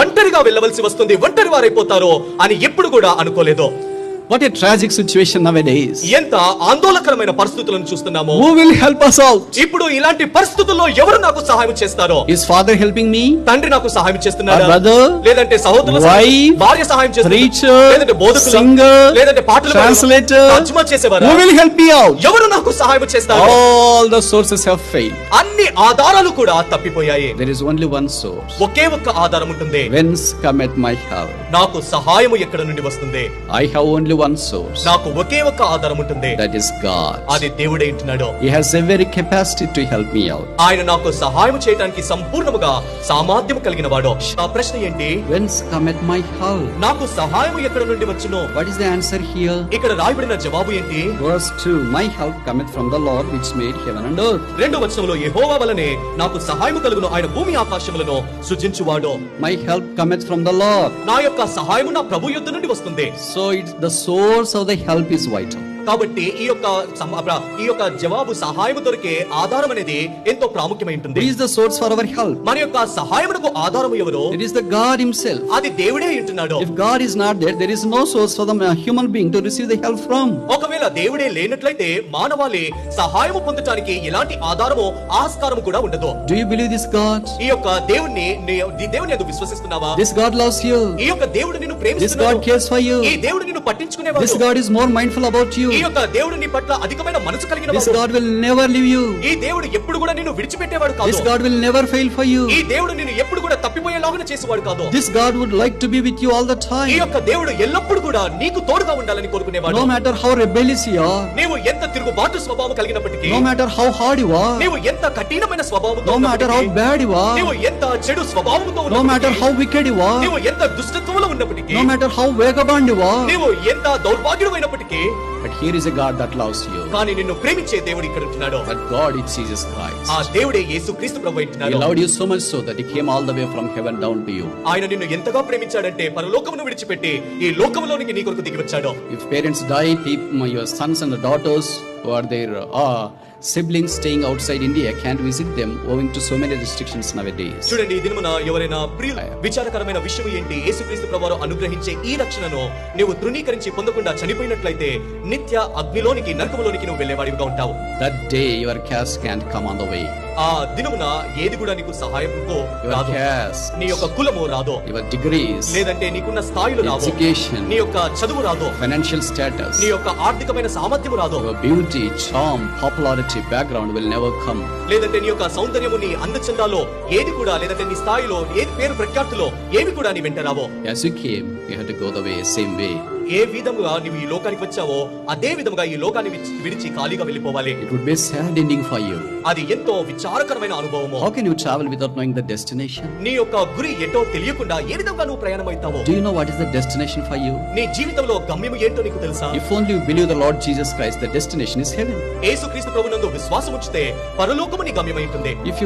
ఒంటరిగా వెళ్ళవలసి వస్తుంది ఒంటరి వారైపోతారో అని ఎప్పుడు కూడా అనుకోలేదు. What a tragic situation nowadays ఎంత ఆందోళనకరమైన పరిస్థితులను చూస్తున్నాము. Who will help us all ఇప్పుడు ఇలాంటి పరిస్థితుల్లో ఎవరు నాకు సహాయం చేస్తారో? ఇస్ ఫాదర్ హెల్పింగ్ మీ తండ్రి నాకు సహాయం చేస్తున్నారు లేదంటే సహోదరులు వై భార్య సహాయం చేస్తున్నారు బోధకులు సింగర్ లేదంటే పాటలు ట్రాన్స్లేటర్ తర్జుమా చేసేవారు? Who will help me all ఎవరు నాకు సహాయం చేస్తారు? All the sources have fail అన్ని ఆధారాలు కూడా తప్పిపోయాయి. There is only one source ఒకే ఒక్క ఆధారం ఉంటుంది. Whence come at my how నాకు సహాయం ఎక్కడ నుండి వస్తుంది? I have only only one source. నాకు ఒకే ఒక్క ఆధారం ఉంటుంది That is God. అది దేవుడే ఇంటున్నాడు He has every capacity to help me out. ఆయన నాకు సహాయం చేయడానికి సంపూర్ణముగా సామర్థ్యం కలిగిన వాడు ఆ ప్రశ్న ఏంటి Whence cometh my help? నాకు సహాయం ఎక్కడ నుండి వచ్చును What is the answer here? ఇక్కడ రాయబడిన జవాబు ఏంటి Verse 2 My help cometh from the Lord which made heaven and earth. రెండు వచనంలో యెహోవా వలనే నాకు సహాయం కలుగును ఆయన భూమి ఆకాశములను సృజించువాడు My help cometh from the Lord. నా యొక్క సహాయము నా ప్రభు యుద్ధ నుండి వస్తుంది So it's the source of the help is vital. కాబట్టి ఈ యొక్క ఈ యొక్క జవాబు సహాయం దొరికే ఆధారం అనేది ఎంతో ప్రాముఖ్యమై ఉంటుంది is source for our help మన యొక్క సహాయమునకు ఆధారం ఎవరు? ఇట్ ఇస్ ద గాడ్ అది దేవుడే ఉంటున్నాడు ఒకవేళ దేవుడే లేనట్లయితే మానవాళి సహాయము పొందటానికి ఎలాంటి ఆధారము ఆస్కారము కూడా ఉండదు. డు యు బిలీవ్ ఈ యొక్క దేవుణ్ణి దేవుని విశ్వసిస్తున్నావా? దిస్ గాడ్ లవ్స్ యు ఈ యొక్క దేవుడు నిన్ను ప్రేమిస్తున్నాడు. దిస్ గాడ్ కేర్స్ ఈ. యొక్క దేవుడు నీ పట్ల అధికమైన మనసు కలిగిన This వాడు God will never leave you. ఈ దేవుడు ఎప్పుడు కూడా నిన్ను విడిచిపెట్టేవాడు This కాదు God will never fail for you. ఈ దేవుడు నిన్ను ఎప్పుడు కూడా తప్పిపోయేలాగా చేసేవాడు కాదు This God would like to be with you all the ఈ time. యొక్క దేవుడు ఎల్లప్పుడు కూడా నీకు తోడుగా ఉండాలని కోరుకునేవాడు No matter how rebellious you are, నీవు ఎంత తిరుగుబాటు స్వభావం కలిగినప్పటికీ no matter how hard you are, నీవు ఎంత కఠినమైన స్వభావంతో no matter how ఉన్నప్పటికీ, bad you are, నీవు ఎంత చెడు స్వభావంతో no matter ఉన్నప్పటికీ how wicked you are, నీవు ఎంత దుష్టత్వంలో ఉన్నప్పటికీ no matter how vagabond you are, నీవు ఎంత దౌర్భాగ్యుడు but here is a God that loves you. కానీ నిన్ను ప్రేమించే దేవుడు ఇక్కడ ఉంటున్నాడు That God is Jesus Christ. ఆ దేవుడే యేసు క్రీస్తు ప్రభు He ఇంటున్నాడు loved you so much so that He came all the way from heaven down to you. ఆయన నిన్ను ఎంతగా ప్రేమించాడంటే పరలోకమును విడిచిపెట్టి ఈ లోకములోనికి నీ కొరకు దిగి వచ్చాడు If parents die, people, your sons and daughters who sibling staying outside India can visit them owing to so many restrictions nowadays చూడండి ఈ దినమున ఎవరైనా ప్రియ విచారకరమైన విషయం ఏంటి? యేసుక్రీస్తు ప్రభువారు అనుగ్రహించే ఈ రక్షణను నీవు తృణీకరించి పొందకుండా చనిపోయినట్లయితే నిత్య అగ్నిలోనికి నరకములోనికి నువ్వు వెళ్ళేవాడివిగా ఉంటావు. That day your cause can come on the way ఆ దినమున ఏది కూడా నీకు Your రాదు. నీ యొక్క కులము రాదు. your degrees, లేదంటే నీకున్న స్థాయిలు education, నీ యొక్క చదువు రాదు. financial status, నీ యొక్క ఆర్థికమైన సామర్థ్యము రాదు. beauty, charm, popularity, background will never come. లేదంటే నీ యొక్క సౌందర్యము నీ అందచందాలో ఏది కూడా లేదంటే నీ స్థాయిలో ఏది పేరు ప్రఖ్యాతులో ఏవి కూడా నీ వెంట రావో. As you came, లోకానికి వచ్చావో అదే విధముగా ఈ లోకాన్ని విడిచి ఖాళీగా వెళ్ళిపోవాలి. అది ఎంతో విచారకరమైన అనుభవము. హౌ ట్రావెల్ డెస్టినేషన్ నీ యొక్క గురి ఏటో తెలియకుండా ఏ విధంగా నువ్వు ప్రయాణం అవుతావో డు డెస్టినేషన్ ఫర్ నీ జీవితంలో ఏంటో నీకు తెలుసా? If only you Lord Jesus Christ destination is విశ్వాసం ఉంచితే పరలోకము నీ గమ్యమై ఉంటుంది. If you